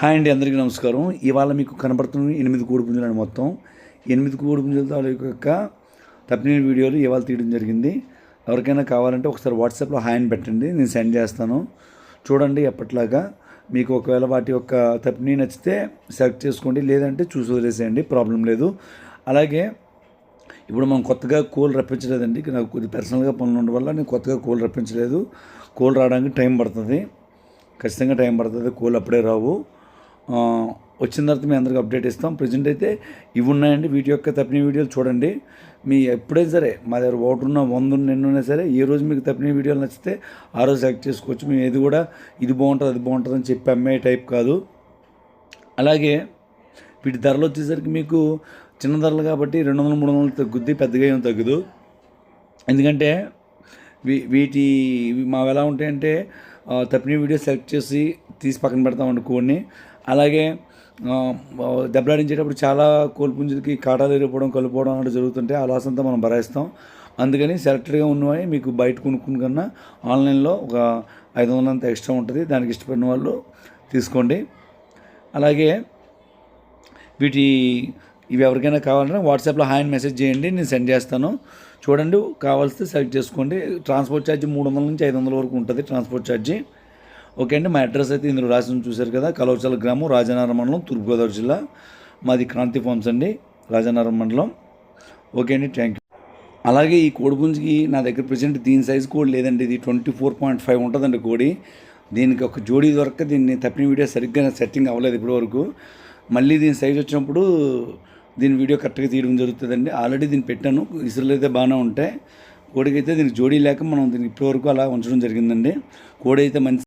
Hi అండి అందరికీ నమస్కారం. ఇవాళ మీకు కనబడుతున్న ఎనిమిది కోడి పుంజులు మొత్తం. ఎనిమిది కోడి పుంజుల తాలూకు యొక్క తప్పిన వీడియోలు ఇవాళ తీయడం జరిగింది. ఎవరికైనా కావాలంటే ఒకసారి వాట్సాప్లో హాయ్ అని పెట్టండి నేను సెండ్ చేస్తాను. చూడండి ఎప్పట్లాగా మీకు ఒకవేళ వాటి యొక్క తప్పిని నచ్చితే సెలెక్ట్ చేసుకోండి లేదంటే చూసి వదిలేసేయండి ప్రాబ్లం లేదు. అలాగే ఇప్పుడు మనం కొత్తగా కోల్ రప్పించలేదండి నాకు కొద్ది పర్సనల్గా పనులు ఉండడం వల్ల నేను కొత్తగా కోల్ రప్పించలేదు. కోల్ రావడానికి టైం పడుతుంది. ఖచ్చితంగా టైం పడుతుంది కోల్ అప్పుడే రావు. వచ్చిన తర్వాత మీ అందరికి అప్డేట్ ఇస్తాం. ప్రజెంట్ అయితే ఇవి ఉన్నాయండి. వీటి యొక్క తప్పిన వీడియోలు చూడండి. మీ ఎప్పుడైనా సరే మా దగ్గర ఒకటి ఉన్న వంద ఉన్న ఎన్ని ఉన్నా సరే ఏ రోజు మీకు తప్పిన వీడియోలు నచ్చితే ఆ రోజు సెలెక్ట్ చేసుకోవచ్చు. మేము ఏది కూడా ఇది బాగుంటుంది అది బాగుంటుంది అని చెప్పి అమ్మే టైప్ కాదు. అలాగే వీటి ధరలు వచ్చేసరికి మీకు చిన్న ధరలు కాబట్టి రెండు వందల మూడు వందలు తగ్గుద్ది పెద్దగా ఏం తగ్గదు. ఎందుకంటే వీ వీటి మావి ఎలా ఉంటాయంటే తప్పిన వీడియో సెలెక్ట్ చేసి తీసి పక్కన పెడతామండి కొన్ని అలాగే దెబ్బలాడించేటప్పుడు చాలా కోల్పుంజులకి కాటాలు ఎరిగిపోవడం కలుపుకోవడం అంటే జరుగుతుంటే ఆ లాస్ అంతా మనం భరాయిస్తాం. అందుకని సెలెక్టెడ్గా ఉన్నవి మీకు బయట కొనుక్కుని కన్నా ఆన్లైన్లో ఒక ఐదు వందలంత ఎక్స్ట్రా ఉంటుంది. దానికి ఇష్టపడిన వాళ్ళు తీసుకోండి. అలాగే వీటి ఇవి ఎవరికైనా కావాలంటే వాట్సాప్లో హాయ్ అని మెసేజ్ చేయండి నేను సెండ్ చేస్తాను. చూడండి కావాల్సి సెలెక్ట్ చేసుకోండి. ట్రాన్స్పోర్ట్ ఛార్జ్ మూడు వందల నుంచి ఐదు వందల వరకు ఉంటుంది ట్రాన్స్పోర్ట్ ఛార్జీ. ఓకే అండి మా అడ్రస్ అయితే ఇందులో రాసి చూశారు కదా కలవచల గ్రామం రాజనగరం మండలం తూర్పుగోదావరి జిల్లా మాది క్రాంతి ఫార్మ్స్ అండి రాజనగరం మండలం. ఓకే అండి థ్యాంక్ యూ. అలాగే ఈ కోడిపుంజికి నా దగ్గర ప్రజెంట్ దీని సైజ్ కోడి లేదండి ఇది ట్వంటీ ఫోర్ పాయింట్ ఫైవ్ ఉంటుందండి కోడి. దీనికి ఒక జోడీ దొరక దీన్ని తప్పిన వీడియో సరిగ్గా సెట్టింగ్ అవ్వలేదు ఇప్పటి వరకు మళ్ళీ దీని సైజ్ వచ్చినప్పుడు దీని వీడియో కరెక్ట్గా తీయడం జరుగుతుందండి. ఆల్రెడీ దీన్ని పెట్టాను ఇసురులు అయితే బాగానే ఉంటాయి. కోడికి అయితే దీనికి జోడీ లేక మనం దీనికి ఇప్పటి వరకు అలా ఉంచడం జరిగిందండి. కోడి అయితే మంచి